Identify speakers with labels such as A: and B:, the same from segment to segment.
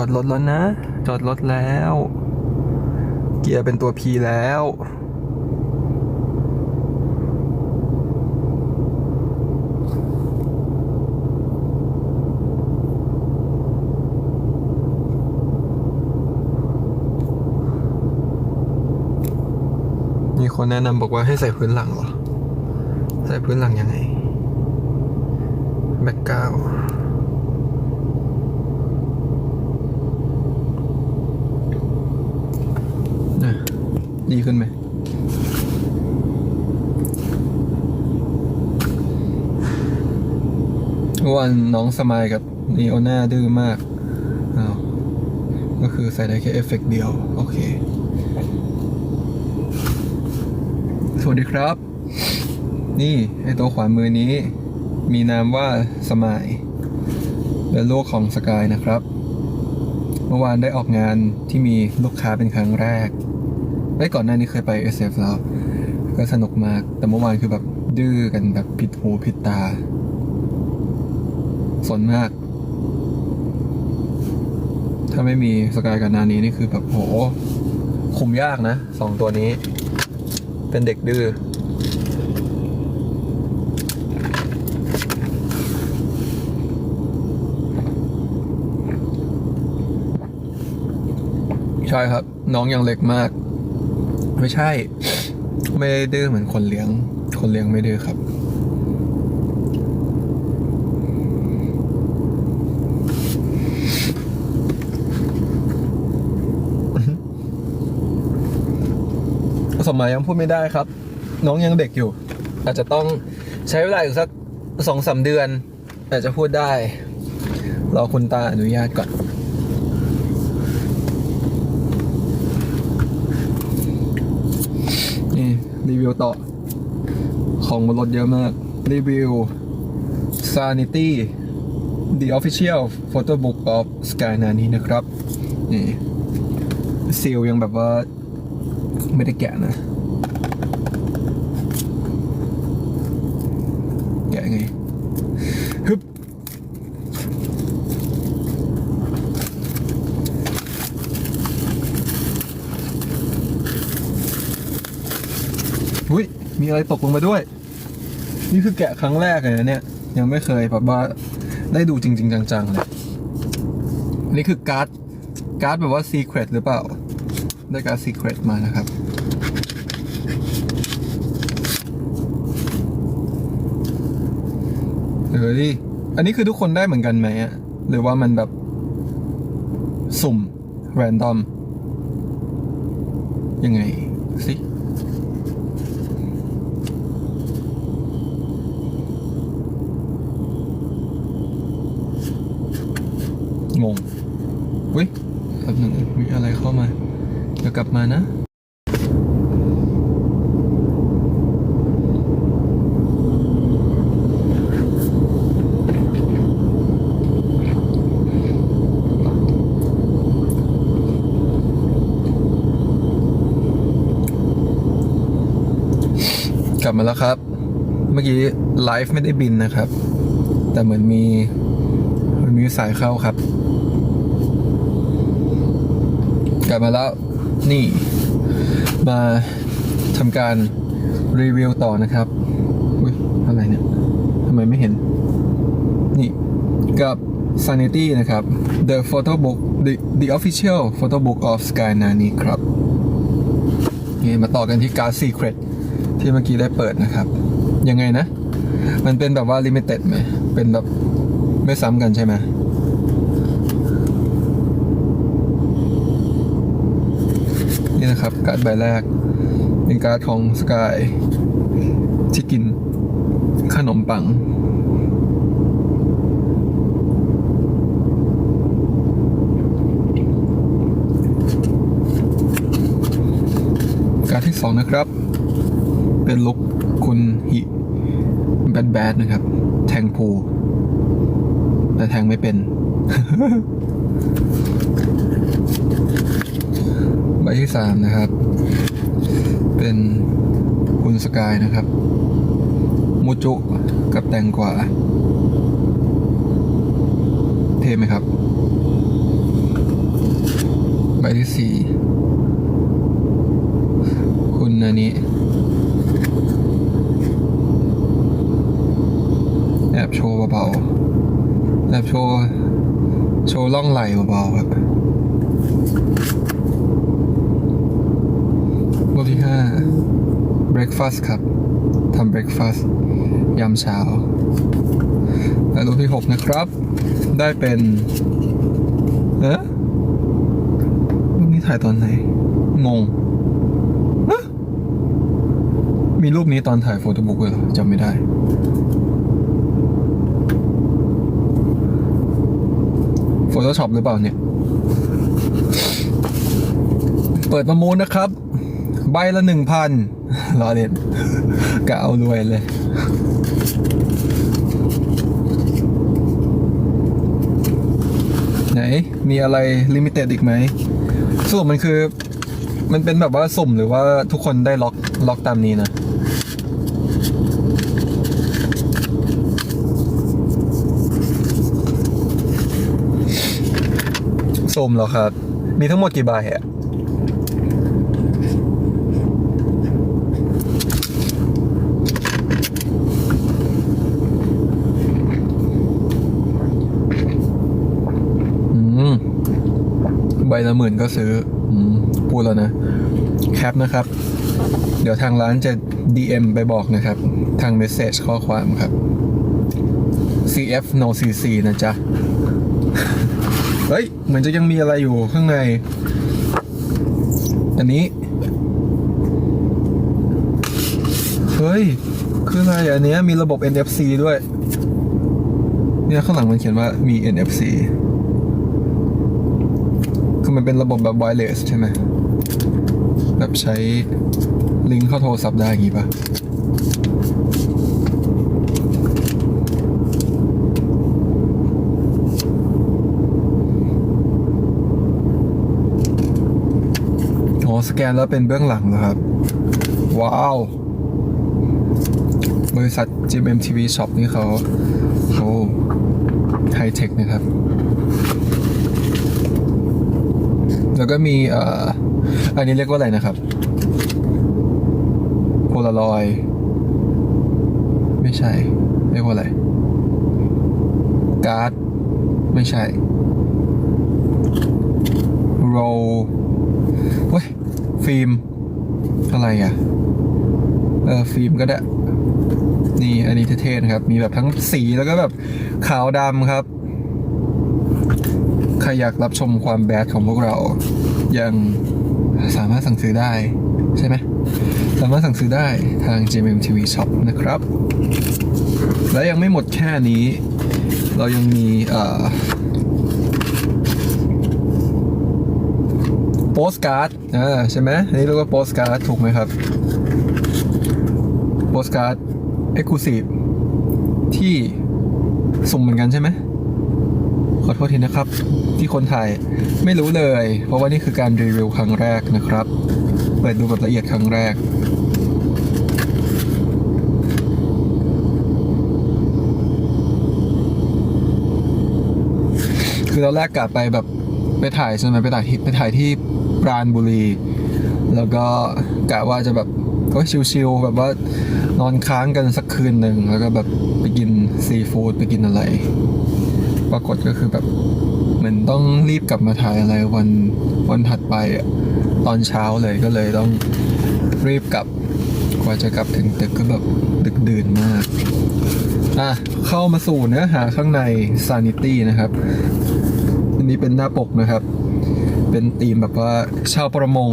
A: อดรถแล้วนะ จอดรถแล้ว เกียร์เป็นตัว P แล้ว มีคนแนะนำบอกว่าให้ใส่พื้นหลังเหรอ ใส่พื้นหลังยังไง แบ็กกราวด์นะ ดีขึ้นไหมเมื่อวันน้องสมายกับนีโอน่าดื้อมากอ้าวก็คือใส่ได้แค่เอฟเฟกต์เดียว โอเค สวัสดีครับ นี่ ไอตัวขวามือนี้ มีนามว่าสมายเป็นลูกของสกายนะครับ เมื่อวานได้ออกงานที่มีลูกค้าเป็นครั้งแรก ไอ้ยก่อนหน้านี้เคยไป SF แล้ว ก็สนุกมาก แต่เมื่อวานคือแบบดื้อกันแบบผิดหูผิดตา สนมาก ถ้าไม่มีสกายกับนานี้นี่คือแบบโห คุมยากนะสองตัวนี้ เป็นเด็กดื้อใช่ครับ น้องยังเล็กมาก ไม่ใช่ ไม่ได้ดื้อเหมือนคนเลี้ยง คนเลี้ยงไม่ดื้อครับ สมัยยังพูดไม่ได้ครับ น้องยังเด็กอยู่ อาจจะต้องใช้เวลาอีกสักสองสามเดือน อาจจะพูดได้ รอคุณตาอนุญาตก่อน นี่ รีวิวต่อ ของบนรถเยอะมาก รีวิว Sanity The Official Photo Book of Sky นานี้นะครับ นี่ซีลยังแบบว่า ไม่ได้แกะนะ แกะไง ฮึบ อุ้ย มีอะไรตกลงมาด้วย นี่คือแกะครั้งแรกเลยนะเนี่ย ยังไม่เคยแบบว่าได้ดูจริง ๆ จังๆเลยนี่คือการ์ดการ์ดแบบว่าซีเครตหรือเปล่า ได้การ์ดซีเครตมานะครับ เฮ้ย อันนี้คือทุกคนได้เหมือนกันไหมอะหรือว่ามันแบบ สุ่ม แรนดอม ยังไงสิ งงวิแป๊บหนึ่งมีอะไรเข้ามา เดี๋ยวกลับมานะ กลับมาแล้วครับ เมื่อกี้ไลฟ์ไม่ได้บินนะครับ แต่เหมือนมีมันมีสายเข้าครับ กลับมาแล้วนี่ มาทำการรีวิวต่อนะครับอุ้ยอะไรเนี่ยทำไมไม่เห็น นี่กับ Sanity นะครับ The Photo Book The The Official Photo Book of Sky Nani ครับนี่มาต่อกันที่การ์ด Secret ที่เมื่อกี้ได้เปิดนะครับ ยังไงนะ มันเป็นแบบว่า Limited ไหม เป็นแบบไม่ซ้ำกันใช่ไหมนี่นะครับ การ์ดใบแรก เป็นการ์ดของสกายที่กินขนมปังการ์ดที่สองนะครับ เป็นลุกคุณฮิแบดแบดนะครับ แทงพูแต่แทงไม่เป็น ใบที่สามนะครับ เป็นคุณสกายนะครับ มูจุกับแตงกวาเท่ไหมครับ ใบที่สี่คุณอันนี้ แอบ โชว์เบาๆแอบโชว์โชว์ล่องไหลเบาๆครับรูปที่ห้า breakfast ครับทำ breakfast ยามเช้า และรูปที่หกนะครับ ได้เป็นเอ๊ะรูปนี้ถ่ายตอนไหน งงเอ๊ะมีรูปนี้ตอนถ่ายโฟโต้บุ๊กเลยเหรอจำไม่ได้ Photoshop หรือเปล่าเนี่ย เปิดประมูลนะครับ ใบละหนึ่งพันรอเล่นกะเอารวยเลยไหน มีอะไรลิมิเต็ดอีกไหมสรุปมันคือ มันเป็นแบบว่าสุ่มหรือว่าทุกคนได้ล็อกล็อกตามนี้นะ มเหรอครับ มีทั้งหมดกี่ใบอะอืมใบละหมื่นก็ซื้ออพูดแล้วนะ แคปนะครับ เดี๋ยวทางร้านจะ DM ไปบอกนะครับ ทางเมสเซจข้อความครับ CF no CC นะจ๊ะ เฮ้ย เหมือนจะยังมีอะไรอยู่ข้างใน อันนี้ เฮ้ย คืออะไรอันนี้มีระบบ NFC ด้วย เนี่ยข้างหลังมันเขียนว่ามี NFC คือมันเป็นระบบแบบ wireless ใช่ไหม แบบใช้ลิงก์เข้าโทรศัพท์ได้อย่างงี้ปะ สแกนแล้วเป็นเบื้องหลังเหรอครับ ว้าว บริษัท GMMTV Shop นี่เขาเขาไฮเทคนะครับ แล้วก็มีเอ่ออันนี้เรียกว่าอะไรนะครับโพลารอยไม่ใช่ เรียกว่าอะไร การ์ด ไม่ใช่ โรเว้ย ฟิล์มอะไรอะ เออฟิล์มก็ได้ นี่อันนี้เท่ๆนะครับ มีแบบทั้งสีแล้วก็แบบขาวดำครับ ใครอยากรับชมความแบดของพวกเรา ยังสามารถสั่งซื้อได้ใช่ไหมสามารถสั่งซื้อได้ทาง JMTV Shop นะครับ และยังไม่หมดแค่นี้ เรายังมีเอ่อโปสการ์ดอ่าใช่ไหมอันนี้เรียกว่าโปสการ์ดถูกไหมครับโปสการ์ดเอ็กซ์คลูซีฟที่สุ่มเหมือนกันใช่ไหมขอโทษทีนะครับ ที่คนถ่ายไม่รู้เลย เพราะว่านี่คือการรีวิวครั้งแรกนะครับ เปิดดูแบบละเอียดครั้งแรกคือตอนแรกกะไปแบบไปถ่ายใช่ไหมไปถ่ายที่ไปถ่ายที่ ปราณบุรี แล้วก็กะว่าจะแบบก็ชิลๆแบบว่านอนค้างกันสักคืนหนึ่งแล้วก็แบบไปกินซีฟู้ดไปกินอะไร ปรากฏก็คือแบบเหมือนต้องรีบกลับมาถ่ายอะไรวันวันถัดไปตอนเช้าเลยก็เลยต้องรีบกลับกว่าจะกลับถึงตึกก็แบบดึกดื่นมากอะเข้ามาสู่เนื้อหาข้างใน Sanity นะครับ อันนี้เป็นหน้าปกนะครับ เป็นธีมแบบว่าชาวประมง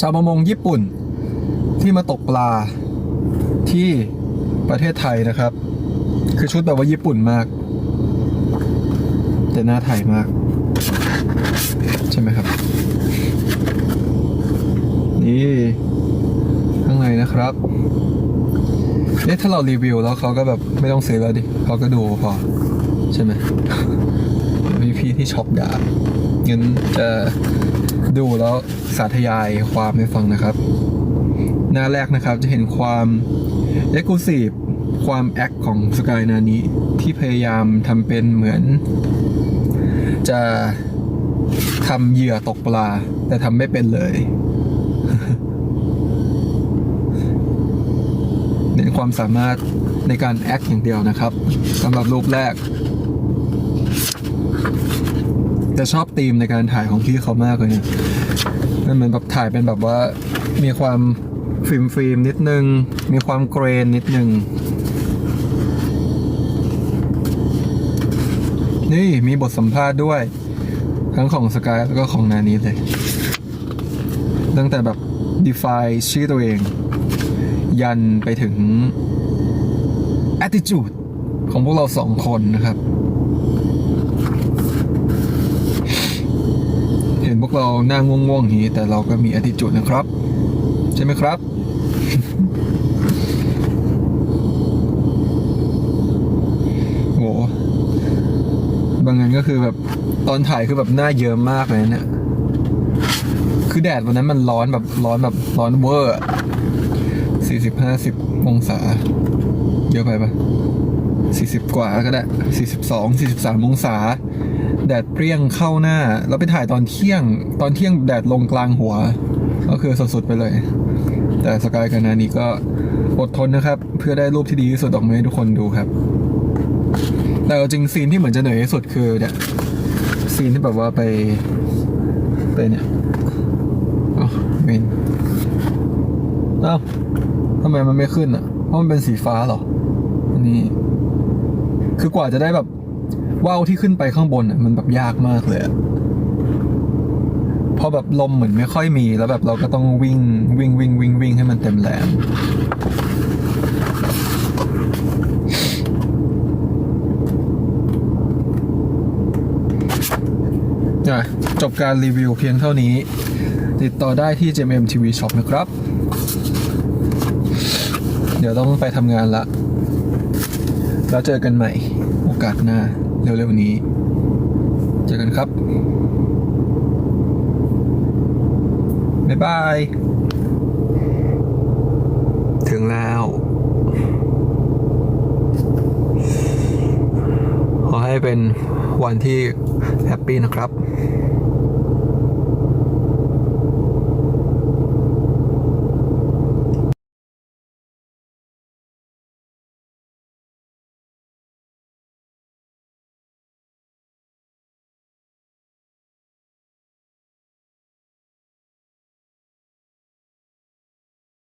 A: ชาวประมงญี่ปุ่น ที่มาตกปลาที่ประเทศไทยนะครับ คือชุดแบบว่าญี่ปุ่นมาก แต่หน้าไทยมาก ใช่ไหมครับ นี่ข้างในนะครับเอ๊ะถ้าเรารีวิวแล้วเขาก็แบบไม่ต้องซื้อแล้วดิเขาก็ดูพอ ใช่ไหมมีพี่ที่ช็อปด่า งั้นจะดูแล้วสาธยายความให้ฟังนะครับ หน้าแรกนะครับจะเห็นความเอ็กซ์คลูซีฟความแอคของสกายนานี้ที่พยายามทำเป็นเหมือน จะทำเหยื่อตกปลา แต่ทำไม่เป็นเลยเน้นความสามารถในการแอคอย่างเดียวนะครับสำหรับรูปแรก แต่ชอบธีมในการถ่ายของพี่เขามากเลยเนี่ยมันเหมือนแบบถ่ายเป็นแบบว่ามีความฟิล์มฟิล์มๆนิดนึง มีความเกรนนิดนึง นี่มีบทสัมภาษณ์ด้วย ทั้งของสกายแล้วก็ของนานี้เลย ตั้งแต่แบบ define ชื่อตัวเอง ยันไปถึง attitude ของพวกเราสองคนนะครับ เราหน้าง่วงๆอย่างนี้ แต่เราก็มี attitude นะครับ ใช่ไหมครับ โห บางงานก็คือแบบตอนถ่ายคือแบบหน้าเยิ้มมากเลยนะเนี่ยคือแดดวันนั้นมันร้อนแบบร้อนแบบร้อนเวอร์สี่สิบห้าสิบองศา เยอะไปปะสี่สิบกว่าก็ได้สี่สิบสองสี่สิบสามองศา แดดเปรี้ยงเข้าหน้า แล้วไปถ่ายตอนเที่ยง ตอนเที่ยงแดดลงกลางหัว ก็คือสุดๆไปเลย แต่สกายกับนานี้ก็อดทนนะครับ เพื่อได้รูปที่ดีที่สุดออกมาให้ทุกคนดูครับ แต่จริงซีนที่เหมือนจะเหนื่อยที่สุดคือเนี่ยซีนที่แบบว่าไปไปเนี่ยอ๋อเมนอ้าวทำไมมันไม่ขึ้นอะ เพราะมันเป็นสีฟ้าเหรออันนี้คือกว่าจะได้แบบ ว่าวที่ขึ้นไปข้างบนอะมันแบบยากมากเลยเพราะแบบลมเหมือนไม่ค่อยมีแล้วแบบเราก็ต้องวิ่งวิ่งวิ่งวิ่งวิ่งให้มันเต็มแรงจบการรีวิวเพียงเท่านี้ ติดต่อได้ที่ JMM TV Shop นะครับ เดี๋ยวต้องไปทำงานละ แล้วเจอกันใหม่ อกาสหน้าเร็วๆนี้ เจอกันครับ บ๊ายบาย ถึงแล้ว ขอให้เป็นวันที่แฮปปี้นะครับ